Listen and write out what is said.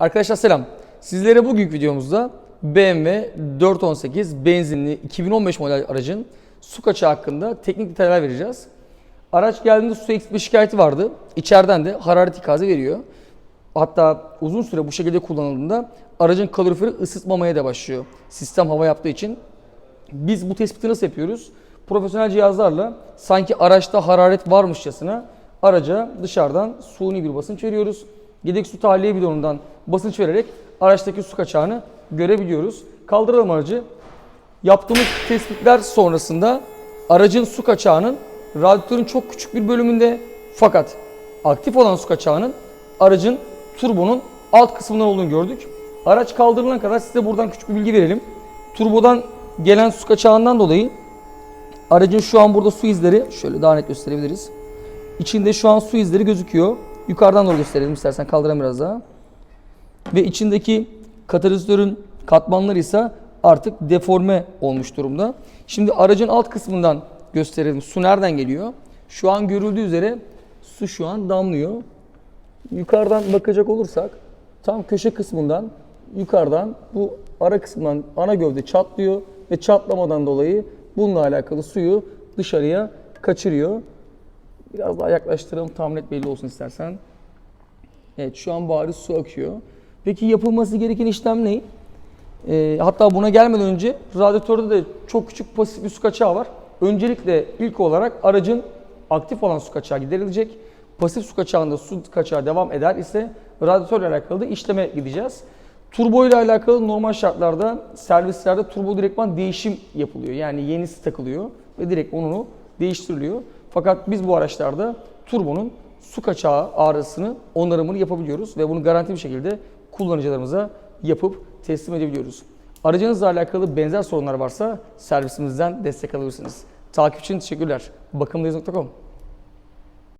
Arkadaşlar selam. Sizlere bugünkü videomuzda BMW 418 benzinli 2015 model aracın su kaçağı hakkında teknik detaylar vereceğiz. Araç geldiğinde su eksikliği şikayeti vardı. İçeriden de hararet ikazı veriyor. Hatta uzun süre bu şekilde kullanıldığında aracın kaloriferi ısıtmamaya da başlıyor. Sistem hava yaptığı için. Biz bu tespiti nasıl yapıyoruz? Profesyonel cihazlarla sanki araçta hararet varmışçasına araca dışarıdan suni bir basınç veriyoruz. Yedek su tahliye bidonundan basınç vererek araçtaki su kaçağını görebiliyoruz. Kaldıralım aracı. Yaptığımız tespitler sonrasında aracın su kaçağının radyatörün çok küçük bir bölümünde fakat aktif olan su kaçağının aracın turbonun alt kısmından olduğunu gördük. Araç kaldırılana kadar size buradan küçük bir bilgi verelim. Turbodan gelen su kaçağından dolayı aracın şu an burada su izleri şöyle daha net gösterebiliriz. İçinde şu an su izleri gözüküyor. Yukarıdan doğru gösterelim istersen kaldıran biraz daha. Ve içindeki katalizörün katmanları ise artık deforme olmuş durumda. Şimdi aracın alt kısmından gösterelim. Su nereden geliyor? Şu an görüldüğü üzere su şu an damlıyor. Yukarıdan bakacak olursak tam köşe kısmından yukarıdan bu ara kısmından ana gövde çatlıyor ve çatlamadan dolayı bununla alakalı suyu dışarıya kaçırıyor. Biraz daha yaklaştıralım tam net belli olsun istersen. Evet şu an bariz su akıyor. Peki yapılması gereken işlem ne? Ee, hatta buna gelmeden önce radyatörde de çok küçük pasif bir su kaçağı var. Öncelikle ilk olarak aracın aktif olan su kaçağı giderilecek. Pasif su kaçağında su kaçağı devam eder ise radyatörle alakalı da işleme gideceğiz. Turbo ile alakalı normal şartlarda servislerde turbo direktman değişim yapılıyor. Yani yenisi takılıyor ve direkt onu değiştiriliyor. Fakat biz bu araçlarda turbonun su kaçağı arızasını onarımını yapabiliyoruz ve bunu garanti bir şekilde kullanıcılarımıza yapıp teslim edebiliyoruz. Aracınızla alakalı benzer sorunlar varsa servisimizden destek alabilirsiniz. Takip için teşekkürler. Bakımdayız.com